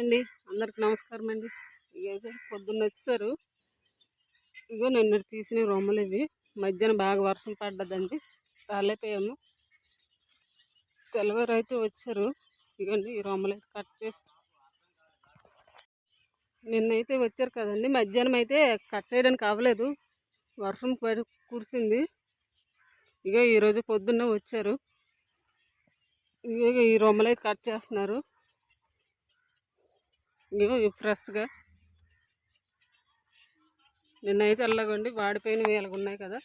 అండి. అందరికి నమస్కారం అండి. ఇక పొద్దున్న వచ్చారు ఇగో నిన్న తీసిన రొమ్మలు ఇవి. మధ్యాహ్నం బాగా వర్షం పడ్డదండి. రాలేపోయాము తెల్లవారు అయితే వచ్చారు. ఇగండి ఈ రొమ్మలు అయితే కట్ చేసి నిన్నైతే వచ్చారు కదండి. మధ్యాహ్నం అయితే కట్ చేయడానికి అవ్వలేదు. వర్షం పడి కురిసింది. ఇక ఈరోజు పొద్దున్న వచ్చారు. ఇక ఈ రొమ్మలు అయితే కట్ చేస్తున్నారు. ఇవి ఫ్రెష్గా. నిన్నైతే ఎలాగండి వాడిపోయిన వేలకు ఉన్నాయి కదా.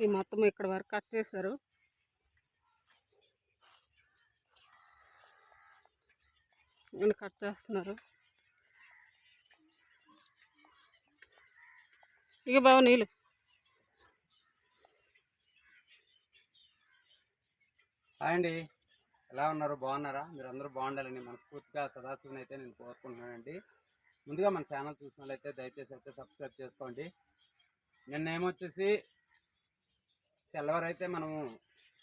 ఈ మొత్తం ఇక్కడ వరకు కట్ చేశారు. నేను కట్ చేస్తున్నారు. ఇక బావ నీళ్ళు. అండి. ఎలా ఉన్నారు? బాగున్నారా? మీరు అందరూ బాగుండాలని మనస్ఫూర్తిగా సదాశివని అయితే నేను కోరుకుంటున్నానండి. ముందుగా మన ఛానల్ చూసినట్లయితే దయచేసి అయితే సబ్స్క్రైబ్ చేసుకోండి. నిన్న ఏమొచ్చేసి తెల్లవారైతే మనము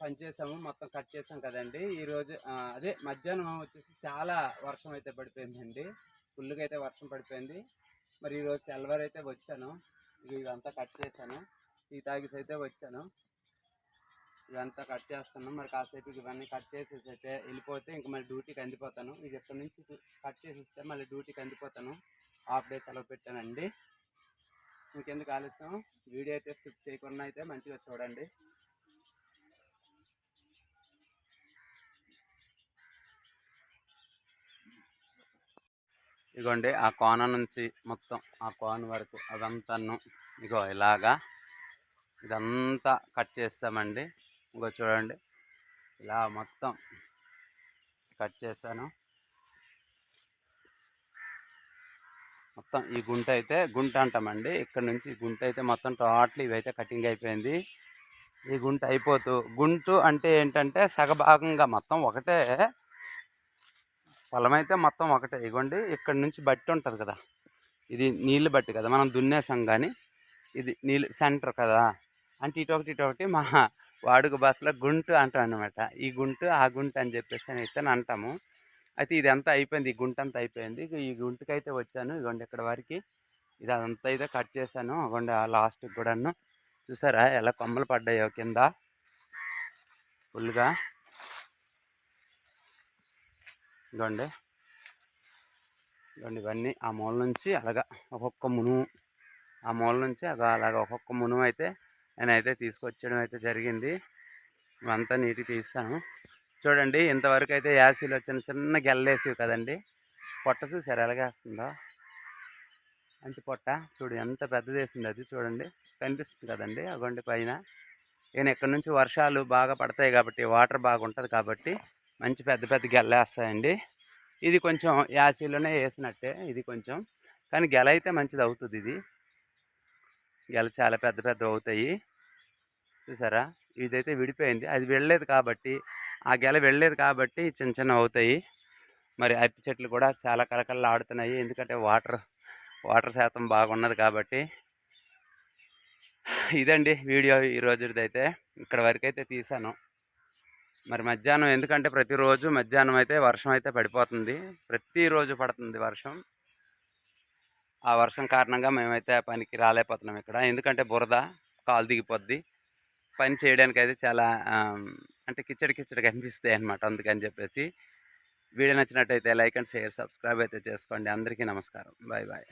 పనిచేసాము మొత్తం కట్ చేసాం కదండి. ఈరోజు అదే మధ్యాహ్నం వచ్చేసి చాలా వర్షం అయితే పడిపోయిందండి. ఫుల్గా అయితే వర్షం పడిపోయింది. మరి ఈరోజు తెల్లవారైతే వచ్చాను. ఇదంతా కట్ చేశాను. ఈ తాగిసి అయితే వచ్చాను. ఇవంతా కట్ చేస్తున్నాం. మరి కాసేపు ఇవన్నీ కట్ చేసేసి అయితే వెళ్ళిపోతే ఇంకా మళ్ళీ డ్యూటీకి అందిపోతాను. ఇది ఎక్కడి నుంచి కట్ చేసేస్తే మళ్ళీ డ్యూటీకి అందిపోతాను. హాఫ్ డే సెలవు పెట్టానండి. ఇంకెందుకు ఆలస్యం? వీడియో అయితే స్కిప్ చేయకుండా అయితే మంచిగా చూడండి. ఇగోండి ఆ కోన నుంచి మొత్తం ఆ కోన వరకు అదంతాను. ఇగో ఇలాగా ఇదంతా కట్ చేస్తామండి. ఇంకో చూడండి. ఇలా మొత్తం కట్ చేశాను. మొత్తం ఈ గుంట అయితే గుంట అంటామండి. ఇక్కడ నుంచి ఈ గుంట అయితే మొత్తం టోటల్ ఇవైతే కటింగ్ అయిపోయింది. ఈ గుంట అయిపోతూ గుంటు అంటే ఏంటంటే సగభాగంగా మొత్తం ఒకటే. పొలం అయితే మొత్తం ఒకటే. ఇగోండి ఇక్కడ నుంచి బట్టి ఉంటుంది కదా. ఇది నీళ్ళు బట్టి కదా. మనం దున్నేసాం కానీ ఇది నీళ్ళు సెంటర్ కదా. అంటే ఇటొకటి ఇటొకటి మా వాడుక భాషలో గుంటు అంటాం అనమాట ఈ గుంటు ఆ గుంటు అని చెప్పేసి అని అయితే అంటాము. అయితే ఇది అంతా అయిపోయింది ఈ గుంట అంతా అయిపోయింది ఈ గుంటుకైతే వచ్చాను. ఇగోండి ఇక్కడ వరకు ఇది అదంతా అయితే కట్ చేశాను. అగోండి ఆ లాస్ట్కి కూడాను చూసారా ఎలా కొమ్మలు పడ్డాయో కింద. ఫుల్గా ఇగోండి. ఇగోండి ఇవన్నీ ఆ మూల నుంచి అలాగా ఒక్కొక్క మును ఆ మూల నుంచి అలాగ ఒక్కొక్క మునుము అయితే నేనైతే తీసుకొచ్చడం అయితే జరిగింది. అంతా నీటి తీస్తాను. చూడండి ఇంతవరకు అయితే యాసీలో చిన్న చిన్న గెల్లేసివి కదండి. పొట్ట చూసారు ఎలాగేస్తుందో? మంచి పొట్ట చూడు ఎంత పెద్దదేసింది అది చూడండి. కనిపిస్తుంది కదండి అగొండి పైన. నేను ఇక్కడ నుంచి వర్షాలు బాగా పడతాయి కాబట్టి వాటర్ బాగా ఉంటుంది కాబట్టి మంచి పెద్ద పెద్ద గెల్లేస్తాయండి. ఇది కొంచెం యాసీలోనే వేసినట్టే ఇది కొంచెం. కానీ గెల అయితే మంచిది అవుతుంది ఇది. గెల చాలా పెద్ద పెద్ద అవుతాయి. చూసారా? ఇదైతే విడిపోయింది. అది వెళ్ళలేదు కాబట్టి ఆ గెల వెళ్ళలేదు కాబట్టి చిన్న చిన్న అవుతాయి. మరి అరటి చెట్లు కూడా చాలా కలకల్లా ఆడుతున్నాయి. ఎందుకంటే వాటర్ వాటర్ శాతం బాగున్నది కాబట్టి. ఇదండి వీడియో ఈ రోజుదైతే ఇక్కడ వరకు అయితే తీసాను. మరి మధ్యాహ్నం ఎందుకంటే ప్రతిరోజు మధ్యాహ్నం అయితే వర్షం అయితే పడిపోతుంది. ప్రతిరోజు పడుతుంది వర్షం. ఆ వర్షం కారణంగా మేమైతే పనికి రాలేకపోతున్నాం ఇక్కడ. ఎందుకంటే బురద కాలు దిగిపోద్ది. పని చేయడానికి అయితే చాలా అంటే కిచ్చడి కిచ్చడి కనిపిస్తాయి అనమాట అందుకని చెప్పేసి వీడియో నచ్చినట్టయితే లైక్ అండ్ షేర్ సబ్స్క్రైబ్ అయితే చేసుకోండి. అందరికీ నమస్కారం. Bye bye